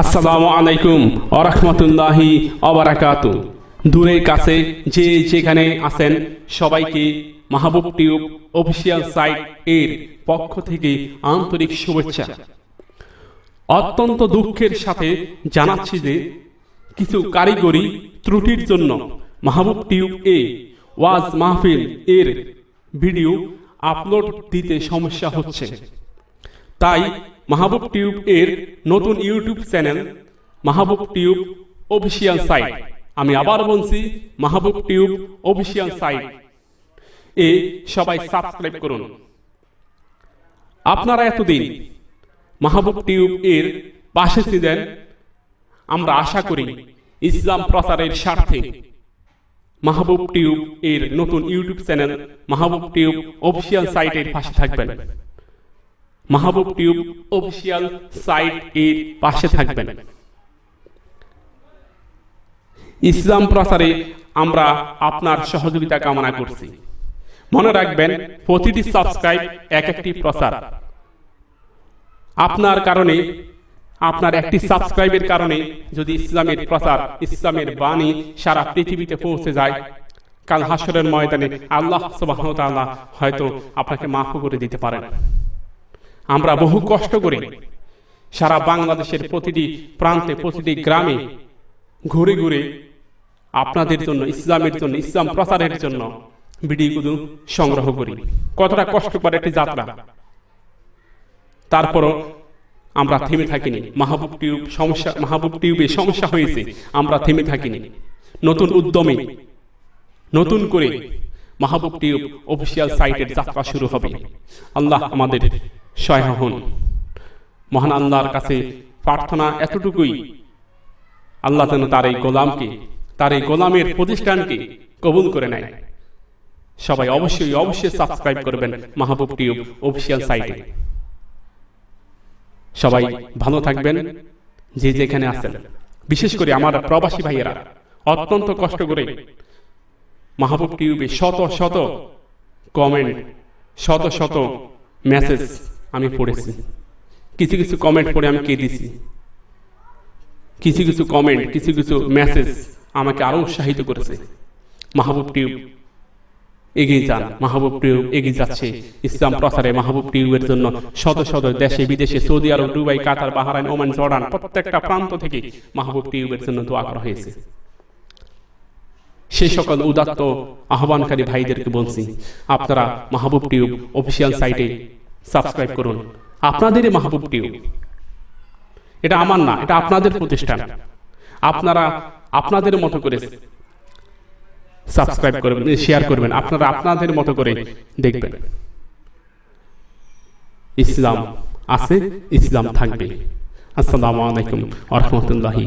আসসালামু আলাইকুম আরহামতুল্লাহি অবরাকাত দূরের কাছে যে যেখানে আছেন সবাইকে মাহবুব টিউব অফিসিয়াল সাইট এর পক্ষ থেকে আন্তরিক শুভেচ্ছা। অত্যন্ত দুঃখের সাথে জানাচ্ছি যে কিছু কারিগরি ত্রুটির জন্য মাহবুব টিউব এ ওয়াজ মাহফিল এর ভিডিও আপলোড দিতে সমস্যা হচ্ছে। তাই মাহবুব টিউব এর নতুন YouTube channel, Mahbub tube official site. আমি আবার বলছি, মাহবুব টিউব অফিসিয়াল সাইট। এ সবাই সাবস্ক্রাইব করুন। আপনারা এতদিন মাহবুব টিউব এর পাশে ছিলেন, আমরা আশা করি ইসলাম প্রচারের স্বার্থে। মাহবুব টিউব এর নতুন YouTube channel, Mahbub tube official সাইটের পাশে থাকবেন। মাহবুব টিউব অফিসিয়াল সাইট এর পাশে থাকবেন। ইসলাম প্রচারে আমরা আপনার সহযোগিতা কামনা করছি। মনে রাখবেন, প্রতিটি সাবস্ক্রাইব এক একটি প্রচার। আপনার কারণে, আপনার একটি সাবস্ক্রাইবের কারণে যদি ইসলামের প্রচার, ইসলামের বাণী সারা পৃথিবীতে পৌঁছে যায়, কাল হাসরের ময়দানে আল্লাহ তাআলা হয়তো আপনাকে মাফ করে দিতে পারেন। আমরা বহু কষ্ট করে। সারা বাংলাদেশের প্রতিটি প্রান্তে, প্রতিটি গ্রামে ঘুরে ঘুরে আপনাদের জন্য, ইসলামের জন্য, ইসলাম প্রচারের জন্য ভিডিওগুলো সংগ্রহ করি। কতটা কষ্টকর একটি যাত্রা। তারপরও আমরা থেমে থাকিনি। মাহবুব টিউব সমস্যা মাহবুব টিউবে সমস্যা হয়েছে। আমরা থেমে থাকিনি। নতুন উদ্যমে নতুন করে মাহবুব টিউব অফিসিয়াল সাইটের যাত্রা শুরু হবে। আল্লাহ আমাদের সহায় হন মহান আল্লাহর কাছে প্রার্থনা এতটুকুই, আল্লাহ যেন তার এই গোলামকে, তার এই গোলামের প্রতিষ্ঠানকে কবুল করে নেয়। সবাই অবশ্যই অবশ্যই সাবস্ক্রাইব করবেন মাহবুব টিউব অফিসিয়াল সাইটে। সবাই ভালো থাকবেন, যে যেখানে আছেন। বিশেষ করে আমার প্রবাসী ভাইয়েরা, অত্যন্ত কষ্ট করে মাহবুব টিউবে শত শত কমেন্ট শত শত মেসেজ আমি পড়েছি। কিছু কিছু কমেন্ট পড়ে আমি কেঁদেছি। কিছু কিছু কমেন্ট কিছু কিছু মেসেজ আমাকে আরও উৎসাহিত করেছে। মাহবুব টিউব, এগিয়ে যান। মাহবুব টিউব এগিয়ে যাচ্ছে। ইসলাম প্রচারে মাহবুব টিউবের জন্য শত শত দেশে বিদেশে Saudi Arab, Dubai, Qatar, Bahrain, Oman, Jordan প্রত্যেকটা প্রান্ত থেকে মাহবুব টিউবের জন্য দোয়া করা হয়েছে। সেই সকল উদাত্ত আহ্বানকারী ভাইদেরকে বলছি, আপনারা মাহবুব টিউব অফিসিয়াল সাইটে সাবস্ক্রাইব করুন। আপনাদেরই মাহবুব টিউব। এটা আমার না, এটা আপনাদের প্রতিষ্ঠান। আপনারা আপনাদের মতো করে সাবস্ক্রাইব করবেন শেয়ার করবেন, আপনারা আপনাদের মতো করে দেখবেন। ইসলাম আছে, ইসলাম থাকবে। আসসালামু আলাইকুম আ রহমতুল্লাহি